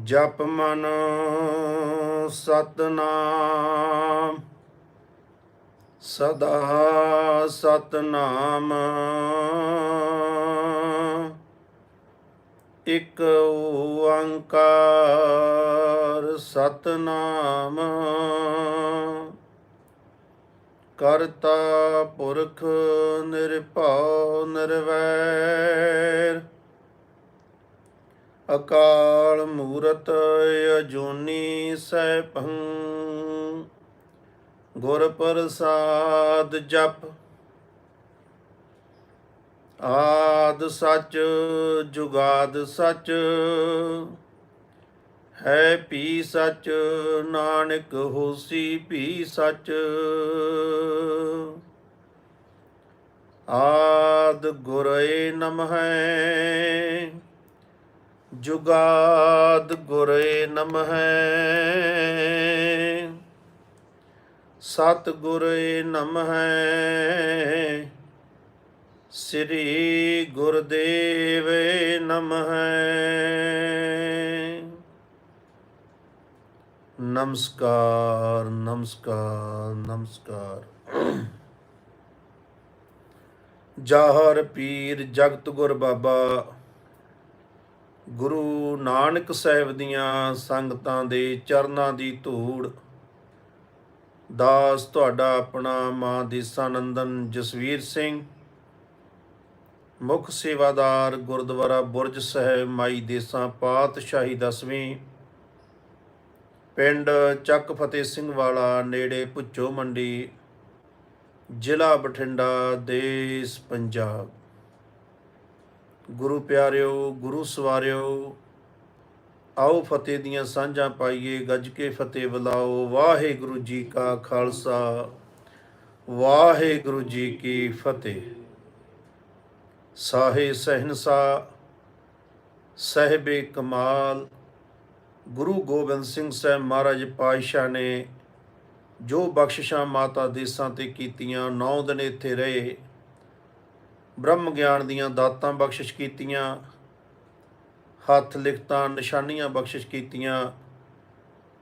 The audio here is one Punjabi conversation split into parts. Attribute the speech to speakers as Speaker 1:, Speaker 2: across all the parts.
Speaker 1: ਜਪ ਮਨ ਸਤਨਾਮ ਸਦਾ ਸਤਨਾਮ। ਇਕ ਓੰਕਾਰ ਸਤਨਾਮ ਕਰਤਾ ਪੁਰਖ ਨਿਰਭਉ ਨਿਰਵੈਰ। ਅਕਾਲ ਮੂਰਤ ਅਜੂਨੀ ਸੈਭੰ। ਗੁਰ ਪ੍ਰਸਾਦ ਜਪ। ਆਦ ਸੱਚ, ਜੁਗਾਦ ਸੱਚ। ਹੈ ਪੀ ਸੱਚ, ਨਾਨਕ ਹੋਸੀ ਪੀ ਸੱਚ। ਆਦ ਗੁਰੇ ਨਮਹਿ। ਜੁਗਾਦ ਗੁਰੇ ਨਮਹਿ। ਸਤ ਗੁਰੇ ਨਮਹਿ। ਸ੍ਰੀ ਗੁਰਦੇਵ ਨਮਹਿ। ਨਮਸਕਾਰ ਨਮਸਕਾਰ ਨਮਸਕਾਰ। ਜਾਹਰ ਪੀਰ ਜਗਤ ਗੁਰ ਬਾਬਾ। ਗੁਰੂ ਨਾਨਕ ਸਾਹਿਬ ਦੀਆਂ ਸੰਗਤਾਂ ਦੇ ਚਰਨਾਂ ਦੀ ਧੂੜ। ਦਾਸ ਤੁਹਾਡਾ ਆਪਣਾ ਮਾਂ ਦੇਸਾਨੰਦਨ ਜਸਵੀਰ ਸਿੰਘ, ਮੁੱਖ ਸੇਵਾਦਾਰ ਗੁਰਦੁਆਰਾ ਬੁਰਜ ਸਾਹਿਬ ਮਾਈ ਦੇਸਾਂ ਪਾਤਸ਼ਾਹੀ ਦਸਵੀਂ, ਪਿੰਡ ਚੱਕ ਫਤਿਹ ਸਿੰਘ ਵਾਲਾ ਨੇੜੇ ਭੁੱਚੋ ਮੰਡੀ, ਜ਼ਿਲ੍ਹਾ ਬਠਿੰਡਾ, ਦੇਸ਼ ਪੰਜਾਬ। ਗੁਰੂ ਪਿਆਰਿਓ, ਗੁਰੂ ਸਵਾਰਿਓ, ਆਓ ਫਤਿਹ ਦੀਆਂ ਸਾਂਝਾਂ ਪਾਈਏ, ਗੱਜ ਕੇ ਫਤਿਹ ਬੁਲਾਓ। ਵਾਹਿਗੁਰੂ ਜੀ ਕਾ ਖਾਲਸਾ, ਵਾਹਿਗੁਰੂ ਜੀ ਕੀ ਫਤਿਹ। ਸਾਹੇ ਸਹਿਨਸਾ, ਸਹਿਬੇ ਕਮਾਲ, ਗੁਰੂ ਗੋਬਿੰਦ ਸਿੰਘ ਸਾਹਿਬ ਮਹਾਰਾਜ ਪਾਤਸ਼ਾਹ ਨੇ ਜੋ ਬਖਸ਼ਿਸ਼ਾਂ ਮਾਤਾ ਦੇਸਾਂ ਤੇ ਕੀਤੀਆਂ 9 ਦਿਨ ਇੱਥੇ ਰਹੇ। ਬ੍ਰਹਮ ਗਿਆਨ ਦੀਆਂ ਦਾਤਾਂ ਬਖਸ਼ਿਸ਼ ਕੀਤੀਆਂ, ਹੱਥ ਲਿਖਤਾਂ ਨਿਸ਼ਾਨੀਆਂ ਬਖਸ਼ਿਸ਼ ਕੀਤੀਆਂ।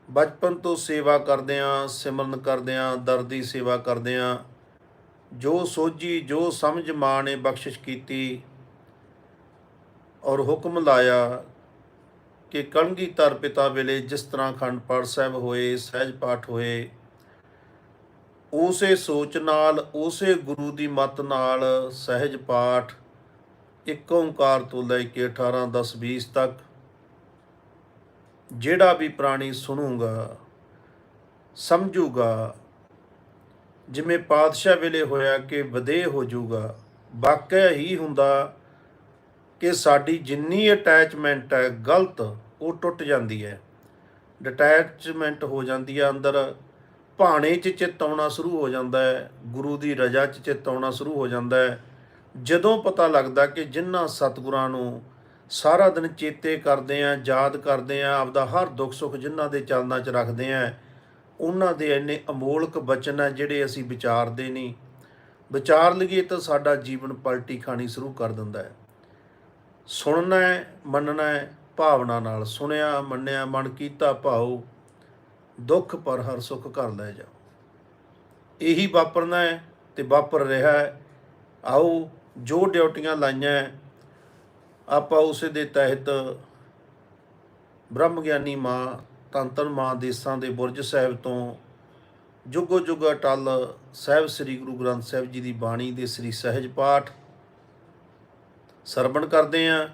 Speaker 1: ਬਚਪਨ ਤੋਂ ਸੇਵਾ ਕਰਦਿਆਂ, ਸਿਮਰਨ ਕਰਦਿਆਂ, ਦਰ ਦੀ ਸੇਵਾ ਕਰਦਿਆਂ, ਜੋ ਸੋਝੀ, ਜੋ ਸਮਝ ਮਾਂ ਨੇ ਬਖਸ਼ਿਸ਼ ਕੀਤੀ ਔਰ ਹੁਕਮ ਲਾਇਆ ਕਿ ਕਲਗੀਧਰ ਪਿਤਾ ਵੇਲੇ ਜਿਸ ਤਰ੍ਹਾਂ ਖੰਡ ਪਾਠ ਸਾਹਿਬ ਹੋਏ, ਸਹਿਜ ਪਾਠ ਹੋਏ ਉਸੇ ਸੋਚ ਨਾਲ, ਉਸੇ ਗੁਰੂ ਦੀ ਮੱਤ ਨਾਲ ਸਹਿਜ ਪਾਠ ਇੱਕ ਓੰਕਾਰ ਤੋਂ ਲੈ ਕੇ 18 10 20 ਤੱਕ। ਜਿਹੜਾ ਵੀ ਪ੍ਰਾਣੀ ਸੁਣੂਗਾ, ਸਮਝੂਗਾ, ਜਿਵੇਂ ਪਾਤਸ਼ਾਹ ਵੇਲੇ ਹੋਇਆ ਕਿ ਵਧੇ ਹੋ ਜਾਊਗਾ ਵਾਕਿਆ ਹੀ ਹੁੰਦਾ ਕਿ ਸਾਡੀ ਜਿੰਨੀ ਅਟੈਚਮੈਂਟ ਹੈ, ਗਲਤ ਉਹ ਟੁੱਟ ਜਾਂਦੀ ਹੈ। ਡਿਟੈਚਮੈਂਟ ਹੋ ਜਾਂਦੀ ਹੈ ਅੰਦਰ। ਭਾਣੇ 'ਚ ਚਿੱਤ ਆਉਣਾ ਸ਼ੁਰੂ ਹੋ ਜਾਂਦਾ ਹੈ, ਗੁਰੂ ਦੀ ਰਜ਼ਾ 'ਚ ਚਿੱਤ ਆਉਣਾ ਸ਼ੁਰੂ ਹੋ ਜਾਂਦਾ ਹੈ। ਜਦੋਂ ਪਤਾ ਲੱਗਦਾ ਕਿ ਜਿਨ੍ਹਾਂ ਸਤਿਗੁਰਾਂ ਨੂੰ ਸਾਰਾ ਦਿਨ ਚੇਤੇ ਕਰਦੇ ਆਂ ਯਾਦ ਕਰਦੇ ਆਂ ਆਪਦਾ ਹਰ ਦੁੱਖ ਸੁੱਖ ਜਿਨ੍ਹਾਂ ਦੇ ਚਲਨਾਂ 'ਚ ਰੱਖਦੇ ਆਂ ਉਹਨਾਂ ਦੇ ਇੰਨੇ ਅਮੋਲਕ ਬਚਨ ਆ ਜਿਹੜੇ ਅਸੀਂ ਵਿਚਾਰਦੇ ਨਹੀਂ। ਵਿਚਾਰ ਲਈਏ ਤਾਂ ਸਾਡਾ ਜੀਵਨ ਪਲਟੀ ਖਾਣੀ ਸ਼ੁਰੂ ਕਰ ਦਿੰਦਾ ਹੈ। ਸੁਣਨਾ ਹੈ, ਮੰਨਣਾ ਹੈ, ਭਾਵਨਾ ਨਾਲ ਸੁਣਿਆ, ਮੰਨਿਆ, ਮਨ ਕੀਤਾ, ਭਾਉ ਦੁੱਖ ਪਰ ਹਰ ਸੁੱਖ ਘਰ ਲੈ ਜਾਓ। ਇਹੀ ਵਾਪਰਨਾ ਹੈ ਤੇ ਵਾਪਰ ਰਿਹਾ ਹੈ। ਆਓ, ਜੋ ਡਿਊਟੀਆਂ ਲਾਈਆਂ ਆਪਾਂ ਉਸੇ ਦੇ ਤਹਿਤ ਬ੍ਰਹਮ ਗਿਆਨੀ ਮਾਂ, ਤੰਤਨ ਮਾਂ ਦੇਸਾਂ ਦੇ ਬੁਰਜ ਸਾਹਿਬ ਤੋਂ ਜੁਗੋ ਜੁਗ ਅਟਲ ਸਾਹਿਬ ਸ੍ਰੀ ਗੁਰੂ ਗ੍ਰੰਥ ਸਾਹਿਬ ਜੀ ਦੀ ਬਾਣੀ ਦੇ ਸ੍ਰੀ ਸਹਿਜ ਪਾਠ ਸਰਵਣ ਕਰਦੇ ਆਂ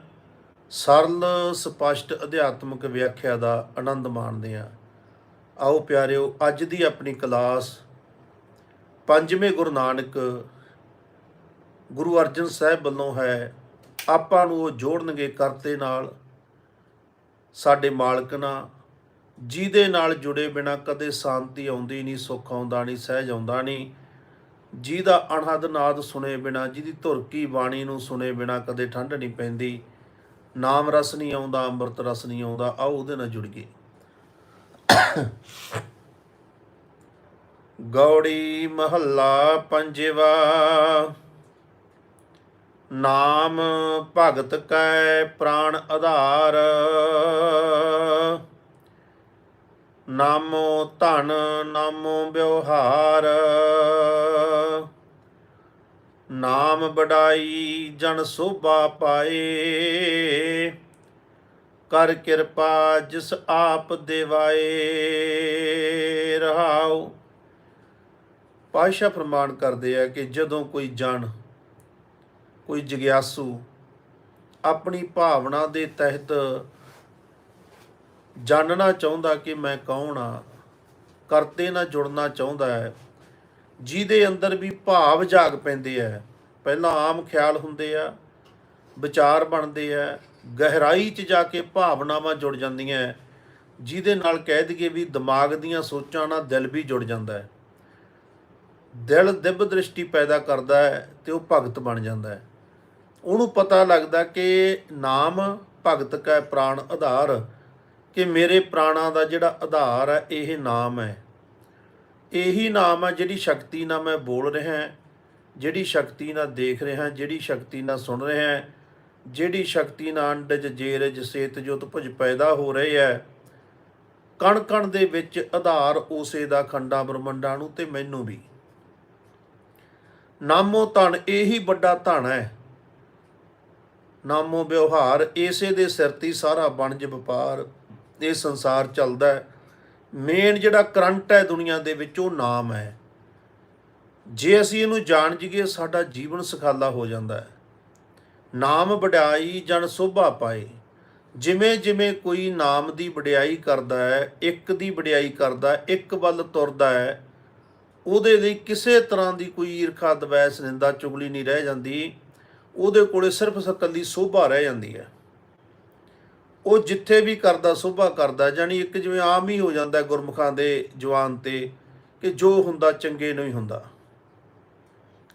Speaker 1: ਸਰਲ ਸਪਸ਼ਟ ਅਧਿਆਤਮਿਕ ਵਿਆਖਿਆ ਦਾ ਆਨੰਦ ਮਾਣਦੇ ਆਂ ਆਓ ਪਿਆਰਿਓ, ਅੱਜ ਦੀ ਆਪਣੀ ਕਲਾਸ ਪੰਜਵੇਂ ਗੁਰੂ ਨਾਨਕ ਗੁਰੂ ਅਰਜਨ ਸਾਹਿਬ ਵੱਲੋਂ ਹੈ। ਆਪਾਂ ਨੂੰ ਉਹ ਜੋੜਨਗੇ ਕਰਤੇ ਨਾਲ, ਸਾਡੇ ਮਾਲਕ ਨਾਲ ਜਿਹਦੇ ਨਾਲ ਜੁੜੇ ਬਿਨਾ ਕਦੇ ਸ਼ਾਂਤੀ ਆਉਂਦੀ ਨਹੀਂ, ਸੁੱਖ ਆਉਂਦਾ ਨਹੀਂ, ਸਹਿਜ ਆਉਂਦਾ ਨਹੀਂ, ਜਿਹਦਾ ਅਣਹਦ ਨਾਦ ਸੁਣੇ ਬਿਨਾ, ਜਿਹਦੀ ਧੁਰ ਕੀ ਬਾਣੀ ਨੂੰ ਸੁਣੇ ਬਿਨਾ ਕਦੇ ਠੰਡ ਨਹੀਂ ਪੈਂਦੀ, ਨਾਮ ਰਸ ਨਹੀਂ ਆਉਂਦਾ, ਅੰਮ੍ਰਿਤ ਰਸ ਨਹੀਂ ਆਉਂਦਾ, ਆਓ ਉਹਦੇ ਨਾਲ ਜੁੜ ਗਏ। ਗੌੜੀ ਮਹੱਲਾ ਪੰਜਵਾ, ਨਾਮ ਭਗਤ ਕੈ ਪ੍ਰਾਣ ਆਧਾਰ। ਨਾਮੋ ਧਨ, ਨਾਮੋ ਵਿਵਹਾਰ। ਨਾਮ ਬੜਾਈ ਜਨ ਸੋਭਾ ਪਾਏ। ਕਰ ਕਿਰਪਾ ਜਿਸ ਆਪ ਦੇਵਾਏ, ਰਹਾਉ। ਪਾਸ਼ਾ ਪ੍ਰਮਾਣ ਕਰਦੇ ਆ ਕਿ ਜਦੋਂ ਕੋਈ ਜਨ, ਕੋਈ ਜਗਿਆਸੂ ਆਪਣੀ ਭਾਵਨਾ ਦੇ ਤਹਿਤ ਜਾਣਨਾ ਚਾਹੁੰਦਾ ਕਿ ਮੈਂ ਕੌਣ ਆ, ਕਰਤੇ ਨਾਲ ਜੁੜਨਾ ਚਾਹੁੰਦਾ ਹੈ, ਜਿਹਦੇ ਅੰਦਰ ਵੀ ਭਾਵ ਜਾਗ ਪੈਂਦੇ ਆ, ਪਹਿਲਾਂ ਆਮ ਖਿਆਲ ਹੁੰਦੇ ਆ, ਵਿਚਾਰ ਬਣਦੇ ਆ ਗਹਿਰਾਈ 'ਚ ਜਾ ਕੇ ਭਾਵਨਾਵਾਂ ਜੁੜ ਜਾਂਦੀਆਂ ਜਿਹਦੇ ਨਾਲ ਕਹਿ ਦਈਏ ਵੀ ਦਿਮਾਗ ਦੀਆਂ ਸੋਚਾਂ ਨਾਲ ਦਿਲ ਵੀ ਜੁੜ ਜਾਂਦਾ ਹੈ ਦਿਲ ਦਿਵ ਦ੍ਰਿਸ਼ਟੀ ਪੈਦਾ ਕਰਦਾ ਹੈ ਤੇ ਉਹ ਭਗਤ ਬਣ ਜਾਂਦਾ ਹੈ ਉਹਨੂੰ ਪਤਾ ਲੱਗਦਾ ਕਿ ਨਾਮ ਭਗਤ ਕਾ ਪ੍ਰਾਣ ਆਧਾਰ, ਕਿ ਮੇਰੇ ਪ੍ਰਾਣਾਂ ਦਾ ਜਿਹੜਾ ਆਧਾਰ ਹੈ ਇਹ ਨਾਮ ਹੈ ਇਹੀ ਨਾਮ ਹੈ ਜਿਹੜੀ ਸ਼ਕਤੀ ਨਾਲ ਮੈਂ ਬੋਲ ਰਿਹਾ ਹਾਂ ਜਿਹੜੀ ਸ਼ਕਤੀ ਨਾਲ ਦੇਖ ਰਿਹਾ ਜਿਹੜੀ ਸ਼ਕਤੀ ਨਾਲ ਸੁਣ ਰਿਹਾ ਜਿਹੜੀ ਸ਼ਕਤੀ ਨਾਲ ਅੰਡਜ, ਜੇਰਜ ਸੇਤ ਜੋਤ ਭੁਜ ਪੈਦਾ ਹੋ ਰਹੇ ਹੈ ਕਣ ਕਣ ਦੇ ਵਿੱਚ ਆਧਾਰ ਉਸੇ ਦਾ ਖੰਡਾ ਬ੍ਰਹਮੰਡਾਂ ਨੂੰ ਤੇ ਮੈਨੂੰ ਵੀ। ਨਾਮੋ ਧਨ ਇਹੀ ਵੱਡਾ ਧਨ ਹੈ ਨਾਮੋ ਵਿਵਹਾਰ ਇਸੇ ਦੇ ਸਿਰ ਤੇ ਸਾਰਾ ਵਣਜ ਵਪਾਰ, ਇਹ ਸੰਸਾਰ ਚੱਲਦਾ ਹੈ ਮੇਨ ਜਿਹੜਾ ਕਰੰਟ ਹੈ ਦੁਨੀਆ ਦੇ ਵਿੱਚ ਉਹ ਨਾਮ ਹੈ ਜੇ ਅਸੀਂ ਇਹਨੂੰ ਜਾਣ ਜੀਏ, ਸਾਡਾ ਜੀਵਨ ਸਖਾਲਾ ਹੋ ਜਾਂਦਾ ਹੈ ਨਾਮ ਵਡਿਆਈ ਜਨ ਸੋਭਾ ਪਾਏ। ਜਿਵੇਂ ਜਿਵੇਂ ਕੋਈ ਨਾਮ ਦੀ ਵਡਿਆਈ ਕਰਦਾ ਹੈ ਇੱਕ ਦੀ ਵਡਿਆਈ ਕਰਦਾ ਹੈ, ਇੱਕ ਵੱਲ ਤੁਰਦਾ ਹੈ ਉਹਦੇ ਲਈ ਕਿਸੇ ਤਰ੍ਹਾਂ ਦੀ ਕੋਈ ਈਰਖਾ ਦਵੈਸ ਨਿੰਦਾ ਚੁਗਲੀ ਨਹੀਂ ਰਹਿ ਜਾਂਦੀ। ਉਹਦੇ ਕੋਲੇ ਸਿਰਫ ਸਕੱਲੀ ਸੋਭਾ ਰਹਿ ਜਾਂਦੀ ਹੈ। ਉਹ ਜਿੱਥੇ ਵੀ ਕਰਦਾ ਸੋਭਾ ਕਰਦਾ ਜਾਨੀ ਇੱਕ ਜਿਵੇਂ ਆਮ ਹੀ ਹੋ ਜਾਂਦਾ ਗੁਰਮੁਖਾਂ ਦੇ ਜਵਾਨ ਤੇ ਕਿ ਜੋ ਹੁੰਦਾ ਚੰਗੇ ਨੂੰ ਹੀ ਹੁੰਦਾ।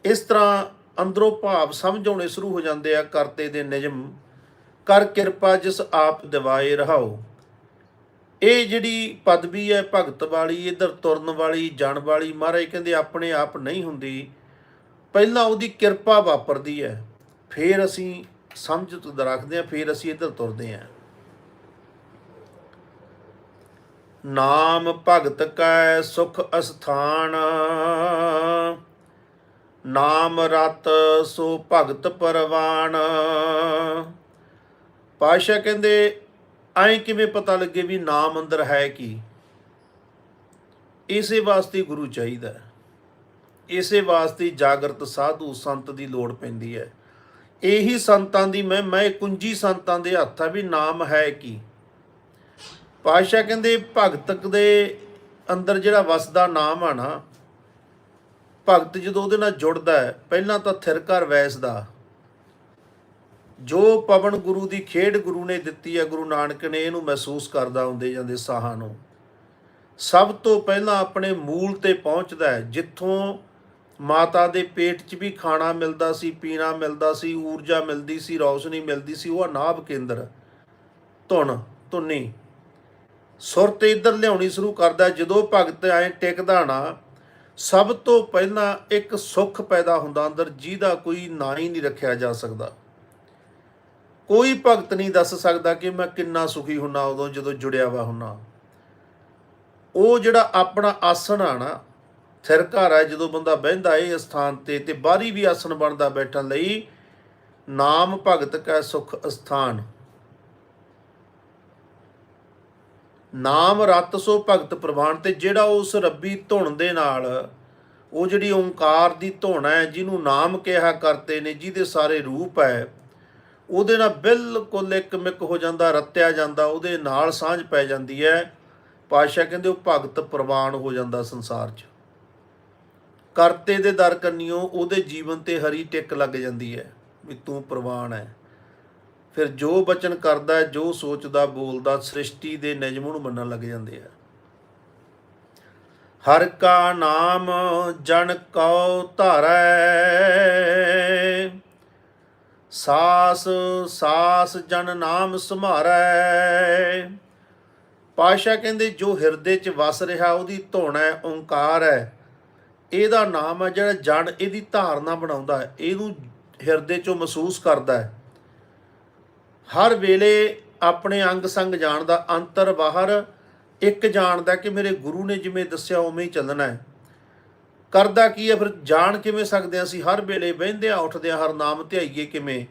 Speaker 1: ਇਸ ਤਰ੍ਹਾਂ ਅੰਦਰੋਂ ਭਾਵ ਸਮਝ ਆਉਣੇ ਸ਼ੁਰੂ ਹੋ ਜਾਂਦੇ ਆ ਕਰਤੇ ਦੇ ਨਿਯਮ। ਕਰ ਕਿਰਪਾ ਜਿਸ ਆਪ ਦਿਵਾਏ ਰਹਾਓ। ਇਹ ਜਿਹੜੀ ਪਦਵੀ ਹੈ ਭਗਤ ਵਾਲੀ, ਇਧਰ ਤੁਰਨ ਵਾਲੀ, ਜਾਣ ਵਾਲੀ, ਮਹਾਰਾਜ ਕਹਿੰਦੇ ਆਪਣੇ ਆਪ ਨਹੀਂ ਹੁੰਦੀ। ਪਹਿਲਾਂ ਉਹਦੀ ਕਿਰਪਾ ਵਾਪਰਦੀ ਹੈ। ਫਿਰ ਅਸੀਂ ਸਮਝ ਤੋਂ ਰੱਖਦੇ ਹਾਂ, ਫਿਰ ਅਸੀਂ ਇਧਰ ਤੁਰਦੇ ਹਾਂ। ਨਾਮ ਭਗਤ ਕੈ ਸੁਖ ਅਸਥਾਨ। ਨਾਮ ਰਤ ਸੋ ਭਗਤ ਪਰਵਾਨ ਪਾਸ਼ਾ ਕਹਿੰਦੇ, ਐਂ ਕਿਵੇਂ ਪਤਾ ਲੱਗੇ ਵੀ ਨਾਮ ਅੰਦਰ ਹੈ ਕੀ? ਇਸੇ ਵਾਸਤੇ ਗੁਰੂ ਚਾਹੀਦਾ ਇਸੇ ਵਾਸਤੇ ਜਾਗਰਤ ਸਾਧੂ ਸੰਤ ਦੀ ਲੋੜ ਪੈਂਦੀ ਹੈ। ਇਹੀ ਸੰਤਾਂ ਦੀ ਮੈਂ ਮੈਂ ਕੁੰਜੀ ਸੰਤਾਂ ਦੇ ਹੱਥ ਆ ਵੀ ਨਾਮ ਹੈ ਕੀ? ਪਾਸ਼ਾ ਕਹਿੰਦੇ, ਭਗਤਕ ਦੇ ਅੰਦਰ ਜਿਹੜਾ ਵਸਦਾ ਨਾਮ ਆ ਨਾ ਭਗਤ ਜਦੋਂ ਉਹਦੇ ਨਾਲ ਜੁੜਦਾ ਹੈ, ਪਹਿਲਾਂ ਤਾਂ ਥਿਰਕਰ ਵੈਸ ਦਾ ਜੋ ਪਵਨ ਗੁਰੂ ਦੀ ਖੇਡ ਗੁਰੂ ਨੇ ਦਿੱਤੀ ਹੈ, ਗੁਰੂ ਨਾਨਕ ਨੇ ਇਹਨੂੰ ਮਹਿਸੂਸ ਕਰਦਾ ਹੁੰਦੇ ਜਾਂਦੇ ਸਾਹਾਂ ਨੂੰ। ਸਭ ਤੋਂ ਪਹਿਲਾਂ ਆਪਣੇ ਮੂਲ ਤੇ ਪਹੁੰਚਦਾ ਹੈ, ਜਿੱਥੋਂ ਮਾਤਾ ਦੇ ਪੇਟ 'ਚ ਵੀ ਖਾਣਾ ਮਿਲਦਾ ਸੀ, ਪੀਣਾ ਮਿਲਦਾ ਸੀ, ਊਰਜਾ ਮਿਲਦੀ ਸੀ, ਰੌਸ਼ਨੀ ਮਿਲਦੀ ਸੀ, ਉਹ ਨਾਭ ਕੇਂਦਰ, ਧੁਨ, ਧੁਨੀ। ਸੁਰਤ ਇੱਧਰ ਲਿਆਉਣੀ ਸ਼ੁਰੂ ਕਰਦਾ ਜਦੋਂ ਭਗਤ ਐ ਟਿਕਦਾ ਨਾ ਸਭ ਤੋਂ ਪਹਿਲਾਂ ਇੱਕ ਸੁੱਖ ਪੈਦਾ ਹੁੰਦਾ ਅੰਦਰ, ਜਿਹਦਾ ਕੋਈ ਨਾਂ ਹੀ ਨਹੀਂ ਰੱਖਿਆ ਜਾ ਸਕਦਾ। ਕੋਈ ਭਗਤ ਨਹੀਂ ਦੱਸ ਸਕਦਾ ਕਿ ਮੈਂ ਕਿੰਨਾ ਸੁਖੀ ਹੁੰਨਾ, ਉਦੋਂ ਜਦੋਂ ਜੁੜਿਆ ਵਾ ਹੁੰਨਾ। ਉਹ ਜਿਹੜਾ ਆਪਣਾ ਆਸਣ ਆ ਨਾ ਥਿਰ ਘਰ ਹੈ ਜਦੋਂ ਬੰਦਾ ਬਹਿੰਦਾ ਇਹ ਸਥਾਨ ਤੇ ਤੇ ਬਾਹਰੀ ਵੀ ਆਸਣ ਬਣਦਾ ਬੈਠਣ ਲਈ, ਨਾਮ ਭਗਤ ਕੈ ਸੁਖ ਅਸਥਾਨ। ਨਾਮ ਰਤ ਸੋ ਭਗਤ ਪ੍ਰਵਾਨ ਤੇ ਜਿਹੜਾ ਉਸ ਰੱਬੀ ਧੁਣ ਦੇ ਨਾਲ ਉਹ ਜਿਹੜੀ ਓੰਕਾਰ ਦੀ ਧੁਣ ਹੈ, ਜਿਹਨੂੰ ਨਾਮ ਕਿਹਾ ਕਰਤੇ ਨੇ, ਜਿਹਦੇ ਸਾਰੇ ਰੂਪ ਹੈ, ਉਹਦੇ ਨਾਲ ਬਿਲਕੁਲ ਇੱਕ ਮਿਕ ਹੋ ਜਾਂਦਾ, ਰਤਿਆ ਜਾਂਦਾ, ਉਹਦੇ ਨਾਲ ਸਾਂਝ ਪੈ ਜਾਂਦੀ ਹੈ। ਪਾਤਸ਼ਾਹ ਕਹਿੰਦੇ ਉਹ ਭਗਤ ਪ੍ਰਵਾਨ ਹੋ ਜਾਂਦਾ ਸੰਸਾਰ 'ਚ। ਕਰਤੇ ਦੇ ਦਰ ਕੰਨਿਓ ਉਹਦੇ ਜੀਵਨ ਤੇ ਹਰੀ ਟਿਕ ਲੱਗ ਜਾਂਦੀ ਹੈ ਵੀ ਤੂੰ ਪ੍ਰਵਾਨ ਹੈ। ਫਿਰ ਜੋ ਬਚਨ ਕਰਦਾ ਜੋ ਸੋਚਦਾ, ਬੋਲਦਾ, ਸ੍ਰਿਸ਼ਟੀ ਦੇ ਨਿਯਮ ਨੂੰ ਮੰਨਣ ਲੱਗ ਜਾਂਦੇ ਆ। ਹਰ ਕਾ ਨਾਮ ਜਨ ਕਉ ਧਾਰੈ, ਸਾਸ ਸਾਸ ਜਨ ਨਾਮ ਸੁਮਾਰੈ ਪਾਸ਼ਾ ਕਹਿੰਦੇ, ਜੋ ਹਿਰਦੇ 'ਚ ਵਸ ਰਿਹਾ, ਉਹਦੀ ਧੁਣ ਹੈ, ਓੰਕਾਰ ਹੈ। ਇਹਦਾ ਨਾਮ ਹੈ ਜਿਹੜਾ ਜੜ ਇਹਦੀ ਧਾਰਨਾ ਬਣਾਉਂਦਾ ਹੈ, ਇਹਨੂੰ ਹਿਰਦੇ 'ਚੋਂ ਮਹਿਸੂਸ ਕਰਦਾ ਹੈ। ਹਰ ਵੇਲੇ ਆਪਣੇ ਅੰਗ ਸੰਗ ਜਾਣ ਦਾ ਅੰਤਰ ਬਾਹਰ ਇੱਕ ਜਾਣਦਾ ਕਿ ਮੇਰੇ ਗੁਰੂ ਨੇ ਜਿਵੇਂ ਦੱਸਿਆ ਉਵੇਂ ਹੀ ਚੱਲਣਾ ਹੈ। ਕਰਦਾ ਕੀ ਹੈ? ਫਿਰ ਜਾਣ ਕਿਵੇਂ ਸਕਦੇ ਹਾਂ ਅਸੀਂ? ਹਰ ਵੇਲੇ ਬਹਿੰਦਿਆਂ ਉੱਠਦਿਆਂ ਹਰ ਨਾਮ ਧਿਆਈਏ ਕਿਵੇਂ?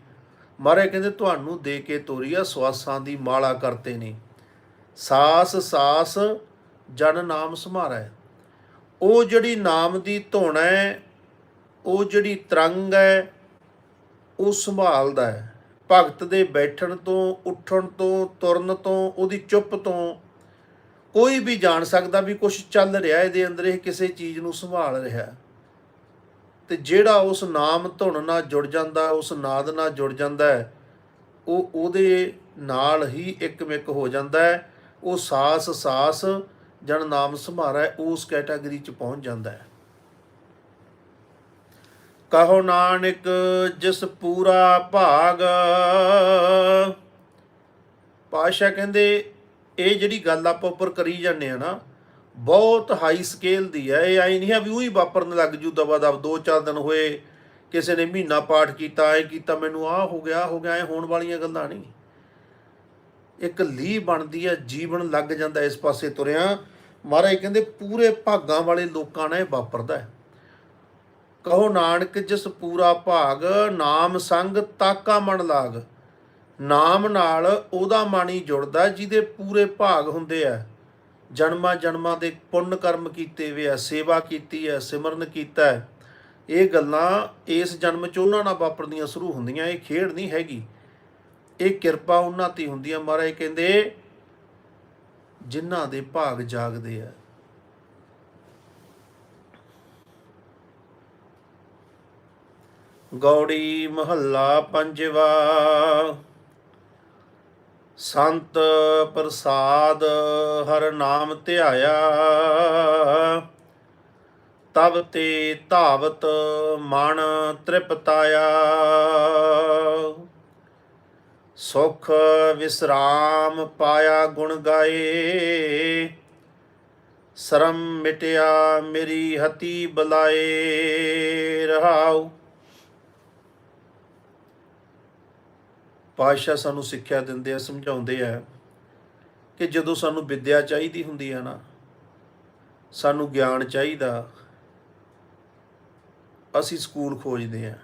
Speaker 1: ਮਹਾਰਾਜ ਕਹਿੰਦੇ, ਤੁਹਾਨੂੰ ਦੇ ਕੇ ਤੋਰੀਆ ਸਵਾਸਾਂ ਦੀ ਮਾਲਾ ਕਰਤੇ ਨੇ। ਸਾਸ ਸਾਸ, ਜਨ ਨਾਮ ਸਮਾਰੈ ਉਹ ਜਿਹੜੀ ਨਾਮ ਦੀ ਧੁਨ ਹੈ, ਉਹ ਜਿਹੜੀ ਤਰੰਗ ਹੈ, ਉਹ ਸੰਭਾਲਦਾ ਹੈ। ਭਗਤ ਦੇ ਬੈਠਣ ਤੋਂ, ਉੱਠਣ ਤੋਂ, ਤੁਰਨ ਤੋਂ, ਉਹਦੀ ਚੁੱਪ ਤੋਂ ਕੋਈ ਵੀ ਜਾਣ ਸਕਦਾ ਵੀ ਕੁਝ ਚੱਲ ਰਿਹਾ ਇਹਦੇ ਅੰਦਰ ਇਹ ਕਿਸੇ ਚੀਜ਼ ਨੂੰ ਸੰਭਾਲ ਰਿਹਾ ਹੈ। ਤੇ ਜਿਹੜਾ ਉਸ ਨਾਮ ਧੁਨ ਨਾਲ ਜੁੜ ਜਾਂਦਾ, ਉਸ ਨਾਦ ਨਾਲ ਜੁੜ ਜਾਂਦਾ ਹੈ, ਉਹ ਉਹਦੇ ਨਾਲ ਹੀ ਇੱਕਮਿਕ ਹੋ ਜਾਂਦਾ ਹੈ ਉਹ ਸਾਸ ਸਾਸ ਜਨ ਨਾਮ ਸੰਭਾਰਾ ਉਸ ਕੈਟਾਗਰੀ ਚ ਪਹੁੰਚ ਜਾਂਦਾ ਹੈ ਕਹੋ ਨਾਨਕ ਜਿਸ ਪੂਰਾ ਭਾਗ। ਪਾਸ਼ਾ ਕਹਿੰਦੇ, ਇਹ ਜਿਹੜੀ ਗੱਲ ਆਪਾਂ ਉੱਪਰ ਕਰੀ ਜਾਂਦੇ ਆ ਨਾ, ਬਹੁਤ ਹਾਈ ਸਕੇਲ ਦੀ ਹੈ। ਇਹ ਆਈ ਨਹੀਂ ਹੈ ਵੀ ਉਹੀ ਵਾਪਰਨ ਲੱਗ ਜੂ ਦਵਾ ਦਬ ਦੋ ਚਾਰ ਦਿਨ ਹੋਏ, ਕਿਸੇ ਨੇ ਮਹੀਨਾ ਪਾਠ ਕੀਤਾ, ਐ ਕੀਤਾ, ਮੈਨੂੰ ਆਹ ਹੋ ਗਿਆ, ਆਹ ਹੋ ਗਿਆ, ਐ ਹੋਣ ਵਾਲੀਆਂ ਗੱਲਾਂ ਨਹੀਂ। ਇੱਕ ਲੀਹ ਬਣਦੀ ਹੈ, ਜੀਵਨ ਲੱਗ ਜਾਂਦਾ ਇਸ ਪਾਸੇ ਤੁਰਿਆ। ਮਹਾਰਾਜ ਕਹਿੰਦੇ, ਪੂਰੇ ਭਾਗਾਂ ਵਾਲੇ ਲੋਕਾਂ ਨਾਲ ਇਹ ਵਾਪਰਦਾ ਹੈ। ਕਹੋ ਨਾਨਕ ਜਿਸ ਪੂਰਾ ਭਾਗ, ਨਾਮ ਸੰਗ ਤਾਕਾ ਮਨ ਲਾਗ। ਨਾਮ ਨਾਲ ਉਹਦਾ ਮਨ ਹੀ ਜੁੜਦਾ ਜਿਹਦੇ ਪੂਰੇ ਭਾਗ ਹੁੰਦੇ ਆ। ਜਨਮਾਂ ਜਨਮਾਂ ਦੇ ਪੁੰਨ ਕਰਮ ਕੀਤੇ ਵੇ ਆ, ਸੇਵਾ ਕੀਤੀ ਹੈ ਸਿਮਰਨ ਕੀਤਾ ਹੈ। ਇਹ ਗੱਲਾਂ ਇਸ ਜਨਮ ਚ ਉਹਨਾਂ ਨਾਲ ਵਾਪਰਦੀਆਂ ਸ਼ੁਰੂ ਹੁੰਦੀਆਂ, ਇਹ ਖੇਡ ਨਹੀਂ ਹੈਗੀ। ਇਹ ਕਿਰਪਾ ਉਹਨਾਂ ਤੇ ਹੁੰਦੀ ਹੈ ਮਹਾਰਾਜ ਕਹਿੰਦੇ, ਜਿਨ੍ਹਾਂ ਦੇ ਭਾਗ ਜਾਗਦੇ ਆ ਗੌੜੀ ਮਹੱਲਾ ਪੰਜਵਾ। ਸੰਤ ਪ੍ਰਸਾਦ ਹਰ ਨਾਮ ਧਿਆਇਆ। ਤਬ ਤੇ ਧਾਵਤ ਮਨ ਤ੍ਰਿਪਤਾਇਆ। ਸੁਖ ਵਿਸਰਾਮ ਪਾਇਆ ਗੁਣ ਗਾਏ। ਸ਼ਰਮ ਮਿਟਿਆ ਮੇਰੀ ਹਤੀ ਬਲਾਏ। ਰਹਾਉ ਪਾਤਸ਼ਾਹ ਸਾਨੂੰ ਸਿੱਖਿਆ ਦਿੰਦੇ ਆ, ਸਮਝਾਉਂਦੇ ਆ ਕਿ ਜਦੋਂ ਸਾਨੂੰ ਵਿੱਦਿਆ ਚਾਹੀਦੀ ਹੁੰਦੀ ਹੈ ਨਾ, ਸਾਨੂੰ ਗਿਆਨ ਚਾਹੀਦਾ, ਅਸੀਂ ਸਕੂਲ ਖੋਜਦੇ ਆ,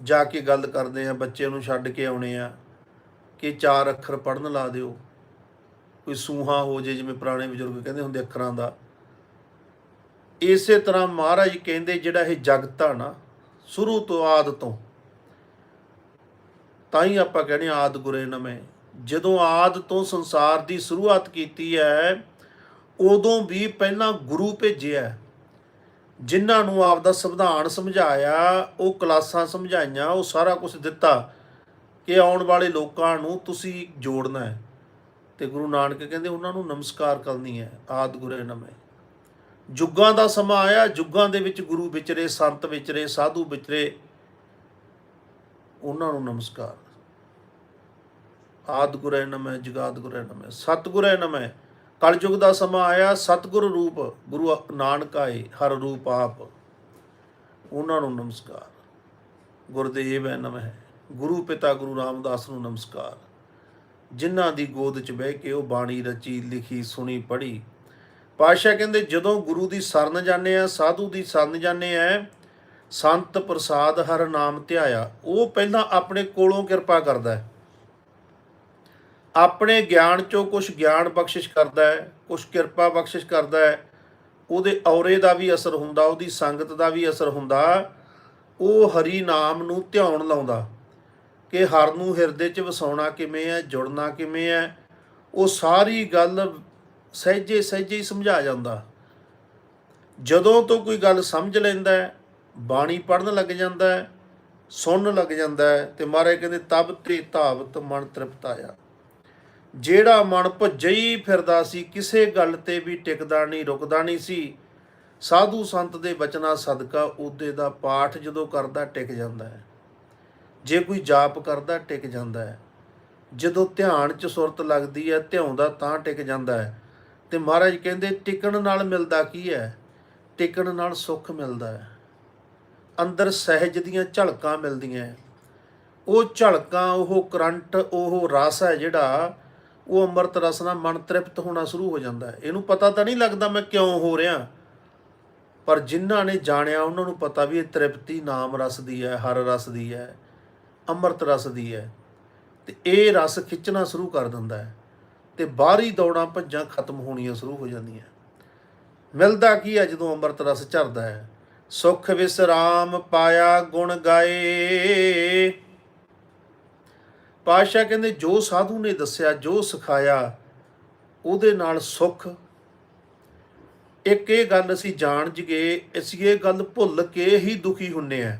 Speaker 1: ਜਾ ਕੇ ਗੱਲ ਕਰਦੇ ਆ, ਬੱਚੇ ਨੂੰ ਛੱਡ ਕੇ ਆਉਣੇ ਆ, ਕਿ ਚਾਰ ਅੱਖਰ ਪੜਨ ਲਾ ਦਿਓ। ਕੋਈ ਸੂਹਾ ਹੋ ਜੇ, ਜਿਵੇਂ ਪੁਰਾਣੇ ਬਜ਼ੁਰਗ ਕਹਿੰਦੇ ਹੁੰਦੇ ਅੱਖਰਾਂ ਦਾ। ਇਸੇ ਤਰ੍ਹਾਂ ਮਹਾਰਾਜ ਕਹਿੰਦੇ ਜਿਹੜਾ ਇਹ ਜਗਤ ਆ ਨਾ, ਸ਼ੁਰੂ ਤੋਂ ਆਦ ਤੋਂ ਤਾਂ ਹੀ ਆਪਾਂ ਕਹਿੰਦੇ ਹਾਂ ਆਦ ਗੁਰੇ ਨਵੇਂ ਜਦੋਂ ਆਦ ਤੋਂ ਸੰਸਾਰ ਦੀ ਸ਼ੁਰੂਆਤ ਕੀਤੀ ਹੈ, ਉਦੋਂ ਵੀ ਪਹਿਲਾਂ ਗੁਰੂ ਭੇਜਿਆ ਜਿਨ੍ਹਾਂ ਨੂੰ ਆਪ ਦਾ ਸੰਵਿਧਾਨ ਸਮਝਾਇਆ, ਉਹ ਕਲਾਸਾਂ ਸਮਝਾਈਆਂ, ਉਹ ਸਾਰਾ ਕੁਝ ਦਿੱਤਾ ਕਿ ਆਉਣ ਵਾਲੇ ਲੋਕਾਂ ਨੂੰ ਤੁਸੀਂ ਜੋੜਨਾ ਹੈ। ਤੇ ਗੁਰੂ ਨਾਨਕ ਕਹਿੰਦੇ ਉਹਨਾਂ ਨੂੰ ਨਮਸਕਾਰ ਕਰਨੀ ਹੈ, ਆਦ ਗੁਰੇ ਨਵੇਂ ਜੁਗਾਂ ਦਾ ਸਮਾਂ ਆਇਆ ਜੁਗਾਂ ਦੇ ਵਿੱਚ ਗੁਰੂ ਵਿਚਰੇ, ਸੰਤ ਵਿਚਰੇ, ਸਾਧੂ ਵਿਚਰੇ ਉਹਨਾਂ ਨੂੰ ਨਮਸਕਾਰ। ਆਦ ਗੁਰੇ ਨਮੈ ਜਗਾਦ ਗੁਰੇ ਨਮੈ, ਸਤਿਗੁਰੇ ਨਮੈ। ਕਲਯੁਗ ਦਾ ਸਮਾਂ ਆਇਆ, ਸਤਿਗੁਰ ਰੂਪ, ਗੁਰੂ ਨਾਨਕ ਆਏ, ਹਰ ਰੂਪ ਆਪ। ਉਹਨਾਂ ਨੂੰ ਨਮਸਕਾਰ। ਗੁਰਦੇਵ ਹੈ ਨਮੈ ਗੁਰੂ ਪਿਤਾ ਗੁਰੂ ਰਾਮਦਾਸ ਨੂੰ ਨਮਸਕਾਰ। ਜਿਨ੍ਹਾਂ ਦੀ ਗੋਦ 'ਚ ਬਹਿ ਕੇ ਉਹ ਬਾਣੀ ਰਚੀ, ਲਿਖੀ, ਸੁਣੀ, ਪੜ੍ਹੀ। ਪਾਤਸ਼ਾਹ ਕਹਿੰਦੇ, ਜਦੋਂ ਗੁਰੂ ਦੀ ਸ਼ਰਨ ਜਾਂਦੇ ਆ ਸਾਧੂ ਦੀ ਸ਼ਰਨ ਜਾਂਦੇ ਆ ਸੰਤ ਪ੍ਰਸਾਦ ਹਰ ਨਾਮ ਧਿਆਇਆ, ਉਹ ਪਹਿਲਾਂ ਆਪਣੇ ਕੋਲੋਂ ਕਿਰਪਾ ਕਰਦਾ ਹੈ। ਆਪਣੇ ਗਿਆਨ ਚੋਂ ਕੁਝ ਗਿਆਨ ਬਖਸ਼ਿਸ਼ ਕਰਦਾ ਹੈ ਕੁਝ ਕਿਰਪਾ ਬਖਸ਼ਿਸ਼ ਕਰਦਾ ਹੈ, ਉਹਦੇ ਔਰੇ ਦਾ ਵੀ ਅਸਰ ਹੁੰਦਾ, ਉਹਦੀ ਸੰਗਤ ਦਾ ਵੀ ਅਸਰ ਹੁੰਦਾ, ਉਹ ਹਰੀ ਨਾਮ ਨੂੰ ਧਿਆਉਣ ਲਾਉਂਦਾ। ਕਿ ਹਰ ਨੂੰ ਹਿਰਦੇ 'ਚ ਵਸਾਉਣਾ ਕਿਵੇਂ ਹੈ, ਜੁੜਨਾ ਕਿਵੇਂ ਹੈ, ਉਹ ਸਾਰੀ ਗੱਲ ਸਹਿਜੇ ਸਹਿਜੇ ਹੀ ਸਮਝਾ ਜਾਂਦਾ। ਜਦੋਂ ਤੋਂ ਕੋਈ ਗੱਲ ਸਮਝ ਲੈਂਦਾ ਹੈ ਬਾਣੀ ਪੜਨ ਲੱਗ ਜਾਂਦਾ ਹੈ, ਸੁਣਨ ਲੱਗ ਜਾਂਦਾ ਹੈ ਤੇ ਮਹਾਰਾਜ ਕਹਿੰਦੇ, ਤਬ ਤੇ ਧਾਵਤ ਮਨ ਤ੍ਰਿਪਤ ਆਇਆ। ਜਿਹੜਾ ਮਨ ਭੱਜੇ ਹੀ ਫਿਰਦਾ ਸੀ, ਕਿਸੇ ਗੱਲ ਤੇ ਵੀ ਟਿਕਦਾ ਨਹੀਂ, ਰੁਕਦਾ ਨਹੀਂ ਸੀ। ਸਾਧੂ ਸੰਤ ਦੇ ਬਚਨਾਂ ਸਦਕਾ ਉਹਦੇ ਦਾ ਪਾਠ ਜਦੋਂ ਕਰਦਾ, ਟਿਕ ਜਾਂਦਾ ਹੈ। ਜੇ ਕੋਈ ਜਾਪ ਕਰਦਾ, ਟਿਕ ਜਾਂਦਾ ਹੈ। ਜਦੋਂ ਧਿਆਨ 'ਚ ਸੁਰਤ ਲੱਗਦੀ ਹੈ, ਧਿਆਉਂਦਾ ਤਾਂ ਟਿਕ ਜਾਂਦਾ ਹੈ। ਤੇ ਮਹਾਰਾਜ ਕਹਿੰਦੇ, ਟਿਕਣ ਨਾਲ ਮਿਲਦਾ ਕੀ ਹੈ? ਟਿਕਣ ਨਾਲ ਸੁੱਖ ਮਿਲਦਾ ਹੈ। ਅੰਦਰ ਸਹਿਜ ਦੀਆਂ ਝਲਕਾਂ ਮਿਲਦੀਆਂ ਉਹ ਝਲਕਾਂ, ਉਹ ਕਰੰਟ, ਉਹ ਰਸ ਹੈ ਜਿਹੜਾ, ਉਹ ਅੰਮ੍ਰਿਤ ਰਸ ਨਾਲ ਮਨ ਤ੍ਰਿਪਤ ਹੋਣਾ ਸ਼ੁਰੂ ਹੋ ਜਾਂਦਾ ਹੈ। ਇਹਨੂੰ ਪਤਾ ਤਾਂ ਨਹੀਂ ਲੱਗਦਾ ਮੈਂ ਕਿਉਂ ਹੋ ਰਿਹਾ। ਪਰ ਜਿਨ੍ਹਾਂ ਨੇ ਜਾਣਿਆ, ਉਹਨਾਂ ਨੂੰ ਪਤਾ ਵੀ ਇਹ ਤ੍ਰਿਪਤੀ ਨਾਮ ਰਸ ਦੀ ਹੈ, ਹਰ ਰਸ ਦੀ ਹੈ, ਅੰਮ੍ਰਿਤ ਰਸ ਦੀ ਹੈ। ਤੇ ਇਹ ਰਸ ਖਿੱਚਣਾ ਸ਼ੁਰੂ ਕਰ ਦਿੰਦਾ ਹੈ ਤੇ ਬਾਹਰੀ ਦੌੜਾਂ ਭੱਜਾਂ ਖਤਮ ਹੋਣੀਆਂ ਸ਼ੁਰੂ ਹੋ ਜਾਂਦੀਆਂ ਮਿਲਦਾ ਕੀ ਹੈ ਜਦੋਂ ਅੰਮ੍ਰਿਤ ਰਸ ਝਰਦਾ ਹੈ? ਸੁਖ ਵਿਸਰਾਮ ਪਾਇਆ ਗੁਣ ਗਾਏ। ਪਾਸ਼ਾ ਕਹਿੰਦੇ, ਜੋ ਸਾਧੂ ਨੇ ਦੱਸਿਆ, ਜੋ ਸਿਖਾਇਆ, ਉਹਦੇ ਨਾਲ ਸੁਖ। ਇੱਕ ਇਹ ਗੱਲ ਅਸੀਂ ਜਾਣ ਜਗੇ ਅਸੀਂ ਇਹ ਗੱਲ ਭੁੱਲ ਕੇ ਹੀ ਦੁਖੀ ਹੁੰਨੇ ਆ।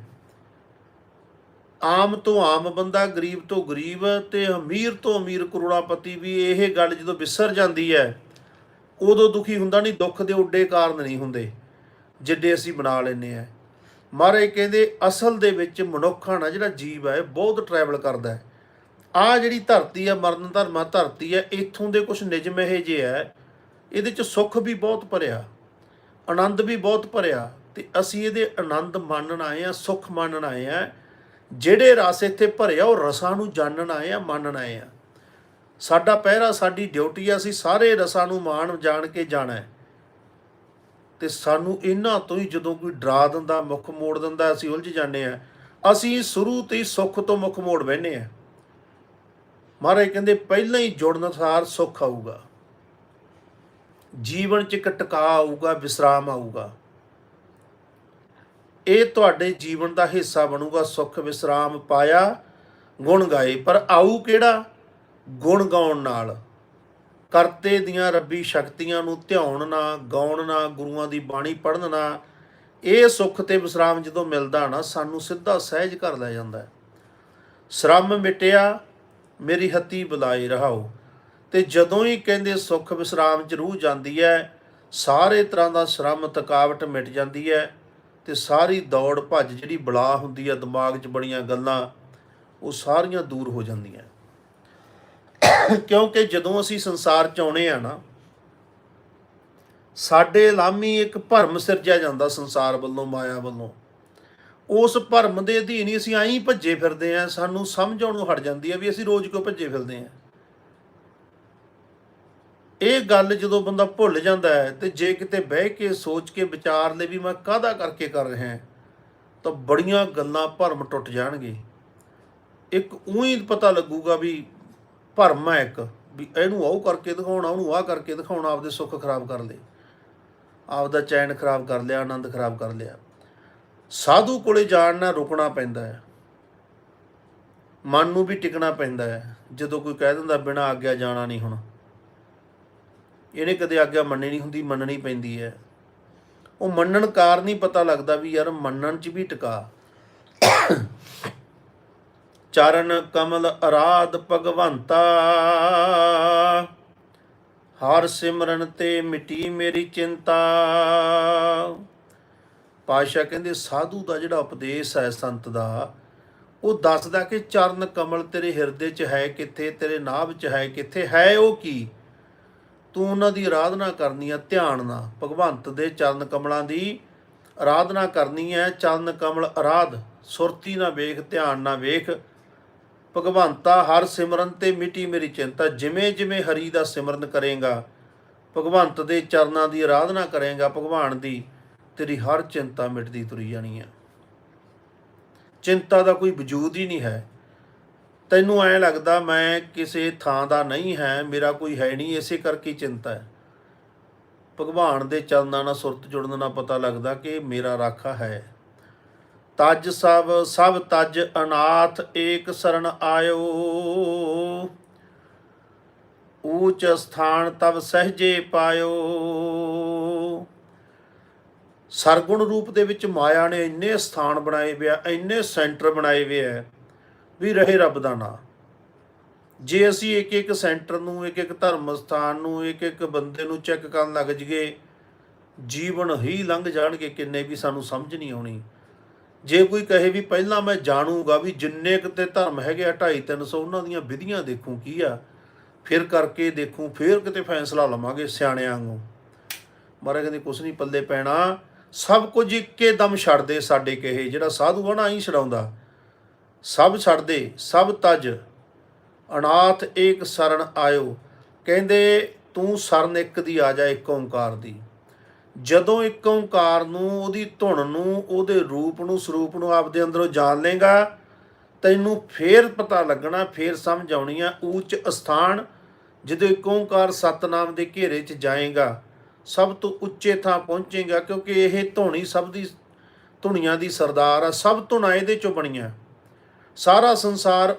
Speaker 1: ਆਮ ਤੋਂ ਆਮ ਬੰਦਾ, ਗਰੀਬ ਤੋਂ ਗਰੀਬ ਤੇ ਅਮੀਰ ਤੋਂ ਅਮੀਰ ਕਰੋੜਾਪਤੀ ਵੀ ਇਹ ਗੱਲ ਜਦੋਂ ਵਿਸਰ ਜਾਂਦੀ ਹੈ, ਉਦੋਂ ਦੁਖੀ ਹੁੰਦਾ ਨਹੀਂ, ਦੁੱਖ ਦੇ ਉੱਡੇ ਕਾਰਨ ਨਹੀਂ ਹੁੰਦੇ। ਜਿੱਡੇ ਅਸੀਂ ਬਣਾ ਲੈਨੇ ਆ ਮਹਾਰਾਜ ਕਹਿੰਦੇ, ਅਸਲ ਦੇ ਵਿੱਚ ਮਨੁੱਖਾਂ ਨਾਲ ਜਿਹੜਾ ਜੀਵ ਹੈ ਬਹੁਤ ਟਰੈਵਲ ਕਰਦਾ ਹੈ। ਆ ਜਿਹੜੀ ਧਰਤੀ ਆ ਮਰਨ ਧਰਮਾ ਧਰਤੀ ਹੈ, ਇੱਥੋਂ ਦੇ ਕੁਝ ਨਿਯਮ ਇਹ ਜੇ ਹੈ, ਇਹਦੇ ਚ ਸੁੱਖ ਵੀ ਬਹੁਤ ਭਰਿਆ, ਆਨੰਦ ਵੀ ਬਹੁਤ ਭਰਿਆ ਤੇ ਅਸੀਂ ਇਹਦੇ ਆਨੰਦ ਮਾਣਨ ਆਏ ਆ ਸੁੱਖ ਮਾਣਨ ਆਏ ਆ ਜਿਹੜੇ ਰਸ ਇੱਥੇ ਭਰਿਆ, ਉਹ ਰਸਾਂ ਨੂੰ ਜਾਣਨ ਆਏ ਆ ਮੰਨਣ ਆਏ ਆ ਸਾਡਾ ਪਹਿਰਾ, ਸਾਡੀ ਡਿਊਟੀ ਆ ਅਸੀਂ ਸਾਰੇ ਰਸਾਂ ਨੂੰ ਮਾਣ ਜਾਣ ਕੇ ਜਾਣਾ ਹੈ। ਤੇ ਸਾਨੂੰ ਇਹਨਾਂ ਤੋਂ ਹੀ ਜਦੋਂ ਕੋਈ ਡਰਾ ਦਿੰਦਾ, ਮੁੱਖ ਮੋੜ ਦਿੰਦਾ, ਅਸੀਂ ਉਲਝ ਜਾਂਦੇ ਆ ਅਸੀਂ ਸ਼ੁਰੂ ਤੋਂ ਹੀ ਸੁੱਖ ਤੋਂ ਮੁੱਖ ਮੋੜ ਬੈਨੇ ਆ ਮਹਾਰਾਜ ਕਹਿੰਦੇ, ਪਹਿਲਾਂ ਹੀ ਜੁੜਨ ਸਾਰ ਸੁੱਖ ਆਊਗਾ। ਜੀਵਨ ਚ ਇੱਕ ਟਿਕਾ ਆਊਗਾ, ਵਿਸਰਾਮ ਆਊਗਾ। ਇਹ ਤੁਹਾਡੇ ਜੀਵਨ ਦਾ ਹਿੱਸਾ ਬਣੂਗਾ। ਸੁੱਖ, ਵਿਸਰਾਮ, ਪਾਇਆ, ਗੁਣ ਗਾਏ। ਪਰ ਆਊ ਕਿਹੜਾ? ਗੁਣ ਗਾਉਣ ਨਾਲ। ਕਰਤੇ ਦੀਆਂ ਰੱਬੀ ਸ਼ਕਤੀਆਂ ਨੂੰ ਧਿਆਉਣ ਨਾ, ਗਾਉਣ ਨਾ, ਗੁਰੂਆਂ ਦੀ ਬਾਣੀ ਪੜ੍ਹਨ ਨਾ, ਇਹ ਸੁੱਖ ਤੇ ਵਿਸਰਾਮ ਜਦੋਂ ਮਿਲਦਾ ਨਾ, ਸਾਨੂੰ ਸਿੱਧਾ ਸਹਿਜ ਕਰ ਲੈ ਜਾਂਦਾ ਹੈ। ਸ਼ਰਮ ਮਿਟਿਆ, ਮੇਰੀ ਹੱਤੀ ਬੁਲਾਏ ਰਹਾਓ। ਤੇ ਜਦੋਂ ਹੀ ਕਹਿੰਦੇ ਸੁੱਖ ਵਿਸਰਾਮ ਚ ਰੂਹ ਜਾਂਦੀ ਹੈ, ਸਾਰੇ ਤਰ੍ਹਾਂ ਦਾ ਸ਼ਰਮ ਥਕਾਵਟ ਮਿਟ ਜਾਂਦੀ ਹੈ ਤੇ ਸਾਰੀ ਦੌੜ ਭੱਜ ਜਿਹੜੀ ਬਲਾ ਹੁੰਦੀ ਹੈ, ਦਿਮਾਗ 'ਚ ਬਣੀਆਂ ਗੱਲਾਂ, ਉਹ ਸਾਰੀਆਂ ਦੂਰ ਹੋ ਜਾਂਦੀਆਂ। ਕਿਉਂਕਿ ਜਦੋਂ ਅਸੀਂ ਸੰਸਾਰ 'ਚ ਆਉਣੇ ਆ ਨਾ, ਸਾਡੇ ਲਾਮੀ ਇੱਕ ਭਰਮ ਸਿਰਜਿਆ ਜਾਂਦਾ ਸੰਸਾਰ ਵੱਲੋਂ, ਮਾਇਆ ਵੱਲੋਂ। ਉਸ ਭਰਮ ਦੇ ਅਧੀਨ ਹੀ ਅਸੀਂ ਆਈ ਭੱਜੇ ਫਿਰਦੇ ਆ, ਸਾਨੂੰ ਸਮਝ ਆਉਣ ਨੂੰ ਹਟ ਜਾਂਦੀ ਹੈ ਵੀ ਅਸੀਂ ਰੋਜ਼ ਕਿਉਂ ਭੱਜੇ ਫਿਰਦੇ ਆ। ਇਹ ਗੱਲ ਜਦੋਂ ਬੰਦਾ ਭੁੱਲ ਜਾਂਦਾ ਹੈ ਤੇ ਜੇ ਕਿਤੇ ਬਹਿ ਕੇ ਸੋਚ ਕੇ ਵਿਚਾਰ ਲੈ ਵੀ ਮੈਂ ਕਾਹਦਾ ਕਰਕੇ ਕਰ ਰਿਹਾ ਤਾਂ ਬੜੀਆਂ ਗੱਲਾਂ ਭਰਮ ਟੁੱਟ ਜਾਣਗੇ। ਇੱਕ ਉਹੀ ਪਤਾ ਲੱਗੂਗਾ ਵੀ ਭਰਮ ਹੈ ਇੱਕ, ਵੀ ਇਹਨੂੰ ਆਉ ਕਰਕੇ ਦਿਖਾਉਣਾ, ਉਹਨੂੰ ਆਹ ਕਰਕੇ ਦਿਖਾਉਣਾ, ਆਪਦੇ ਸੁੱਖ ਖਰਾਬ ਕਰ ਲਏ। ਆਪਦਾ ਚੈਨ ਖਰਾਬ ਕਰ ਲਿਆ, ਆਨੰਦ ਖਰਾਬ ਕਰ ਲਿਆ। ਸਾਧੂ ਕੋਲੇ ਜਾਣ ਨਾਲ ਰੁਕਣਾ ਪੈਂਦਾ ਹੈ। ਮਨ ਨੂੰ ਵੀ ਟਿਕਣਾ ਪੈਂਦਾ ਹੈ। ਜਦੋਂ ਕੋਈ ਕਹਿ ਦਿੰਦਾ, ਬਿਨਾ ਆਗਿਆ ਜਾਣਾ ਨਹੀਂ ਹੁਣ। ਇਹਨੇ ਕਦੇ ਆਗਿਆ ਮੰਨਣੀ ਨਹੀਂ ਹੁੰਦੀ, ਮੰਨਣੀ ਪੈਂਦੀ ਹੈ। ਉਹ ਮੰਨਣ ਕਾਰਨ ਹੀ ਪਤਾ ਲੱਗਦਾ ਵੀ ਯਾਰ ਮੰਨਣ ਚ ਵੀ ਟਿਕਾ। ਚਰਨ ਕਮਲ ਅਰਾਧ ਭਗਵੰਤਾ। ਹਰ ਸਿਮਰਨ ਤੇ ਮਿਟੀ ਮੇਰੀ ਚਿੰਤਾ। ਪਾਸ਼ਾ ਕਹਿੰਦੇ, ਸਾਧੂ ਦਾ ਜਿਹੜਾ ਉਪਦੇਸ਼ ਹੈ ਸੰਤ ਦਾ, ਉਹ ਦੱਸਦਾ ਕਿ ਚਰਨ ਕਮਲ ਤੇਰੇ ਹਿਰਦੇ 'ਚ ਹੈ ਕਿੱਥੇ, ਤੇਰੇ ਨਾਭ 'ਚ ਹੈ ਕਿੱਥੇ, ਹੈ ਉਹ ਕੀ? ਤੂੰ ਉਹਨਾਂ ਦੀ ਆਰਾਧਨਾ ਕਰਨੀ ਆ, ਧਿਆਨ ਨਾਲ। ਭਗਵੰਤ ਦੇ ਚਰਨ ਕਮਲਾਂ ਦੀ ਆਰਾਧਨਾ ਕਰਨੀ ਹੈ, ਚਰਨ ਕਮਲ ਆਰਾਧ ਸੁਰਤੀ ਨਾਲ ਵੇਖ, ਧਿਆਨ ਨਾਲ ਵੇਖ। ਭਗਵੰਤਾ, ਹਰ ਸਿਮਰਨ ਤੇ ਮਿਟੀ ਮੇਰੀ ਚਿੰਤਾ, ਜਿਵੇਂ ਜਿਵੇਂ ਹਰੀ ਦਾ ਸਿਮਰਨ ਕਰੇਗਾ, ਭਗਵੰਤ ਦੇ ਚਰਨਾਂ ਦੀ ਆਰਾਧਨਾ ਕਰੇਗਾ, ਭਗਵਾਨ ਦੀ, ਤੇਰੀ ਹਰ ਚਿੰਤਾ ਮਿਟਦੀ ਤੁਰੀ ਜਾਣੀ ਹੈ ਚਿੰਤਾ ਦਾ ਕੋਈ ਵਜੂਦ ਹੀ ਨਹੀਂ ਹੈ। ਤੈਨੂੰ ਐ ਲੱਗਦਾ ਮੈਂ ਕਿਸੇ ਥਾਂ ਦਾ ਨਹੀਂ ਹੈ, ਮੇਰਾ ਕੋਈ ਹੈ ਨਹੀਂ, ਇਸੇ ਕਰਕੇ ਚਿੰਤਾ ਹੈ। ਭਗਵਾਨ ਦੇ ਚਰਨਾਂ ਨਾਲ ਸੁਰਤ ਜੁੜਨ ਨਾਲ ਪਤਾ ਲੱਗਦਾ ਕਿ ਮੇਰਾ ਰਾਖਾ ਹੈ। ਤਜ ਸਭ ਸਭ ਤਜ ਅਨਾਥ ਏਕ ਸਰਣ ਆਇਓ। ਊਚ ਸਥਾਨ ਤਬ ਸਹਜੇ ਪਾਇਓ। ਸਰਗੁਣ ਰੂਪ ਦੇ ਵਿੱਚ ਮਾਇਆ ਨੇ ਇੰਨੇ ਸਥਾਨ ਬਣਾਏ ਵੇ ਇੰਨੇ ਸੈਂਟਰ ਬਣਾਏ ਵੇ ਆ, ਵੀ ਰਹੇ ਰੱਬ ਦਾ ਨਾਂ। ਜੇ ਅਸੀਂ ਇੱਕ ਇੱਕ ਸੈਂਟਰ ਨੂੰ, ਇੱਕ ਇੱਕ ਧਰਮ ਸਥਾਨ ਨੂੰ, ਇੱਕ ਇੱਕ ਬੰਦੇ ਨੂੰ ਚੈੱਕ ਕਰਨ ਲੱਗ ਜਗੇ ਜੀਵਨ ਹੀ ਲੰਘ ਜਾਣਗੇ, ਕਿੰਨੇ ਵੀ ਸਾਨੂੰ ਸਮਝ ਨਹੀਂ ਆਉਣੀ। ਜੇ ਕੋਈ ਕਹੇ ਵੀ ਪਹਿਲਾਂ ਮੈਂ ਜਾਣੂਗਾ ਵੀ ਜਿੰਨੇ ਕਿਤੇ ਧਰਮ ਹੈਗੇ ਆ 2.5 300 ਉਹਨਾਂ ਦੀਆਂ ਵਿਧੀਆਂ ਦੇਖੂੰ ਕੀ ਆ, ਫਿਰ ਕਰਕੇ ਦੇਖੂੰ, ਫਿਰ ਕਿਤੇ ਫੈਸਲਾ ਲਵਾਂਗੇ ਸਿਆਣਿਆਂ ਨੂੰ ਮਹਾਰਾਜ ਕਹਿੰਦੇ, ਕੁਛ ਨਹੀਂ ਪੱਲੇ ਪੈਣਾ। ਸਭ ਕੁਝ ਇੱਕੇ ਦਮ ਛੱਡ ਦੇ ਸਾਡੇ ਕਹੇ, ਜਿਹੜਾ ਸਾਧੂ ਆ ਨਾ ਹੀ ਛਡਾਉਂਦਾ। ਸਭ ਛੱਡ ਦੇ ਸਭ ਤਜ। ਅਨਾਥ ਏਕ ਸਰਣ ਆਇਓ। ਕਹਿੰਦੇ, ਤੂੰ ਸਰਨ ਇੱਕ ਦੀ ਆ ਜਾ, ਇੱਕ ਓੰਕਾਰ ਦੀ। ਜਦੋਂ ਇੱਕ ਓੰਕਾਰ ਨੂੰ, ਉਹਦੀ ਧੁਨ ਨੂੰ, ਉਹਦੇ ਰੂਪ ਨੂੰ, ਸਰੂਪ ਨੂੰ ਆਪਦੇ ਅੰਦਰੋਂ ਜਾਣ ਲੇਗਾ ਤੈਨੂੰ ਫੇਰ ਪਤਾ ਲੱਗਣਾ, ਫੇਰ ਸਮਝ ਆਉਣੀ ਆ ਉੱਚ ਅਸਥਾਨ, ਜਦੋਂ ਇੱਕ ਓੰਕਾਰ ਸਤਨਾਮ ਦੇ ਘੇਰੇ 'ਚ ਜਾਏਗਾ, ਸਭ ਤੋਂ ਉੱਚੇ ਥਾਂ ਪਹੁੰਚੇਗਾ, ਕਿਉਂਕਿ ਇਹ ਧੁਨੀ ਸਭ ਦੀ, ਧੁਨੀਆਂ ਦੀ ਸਰਦਾਰ ਆ, ਸਭ ਧੁਨਾਂ ਇਹਦੇ ਚੋਂ ਬਣੀਆਂ। ਸਾਰਾ ਸੰਸਾਰ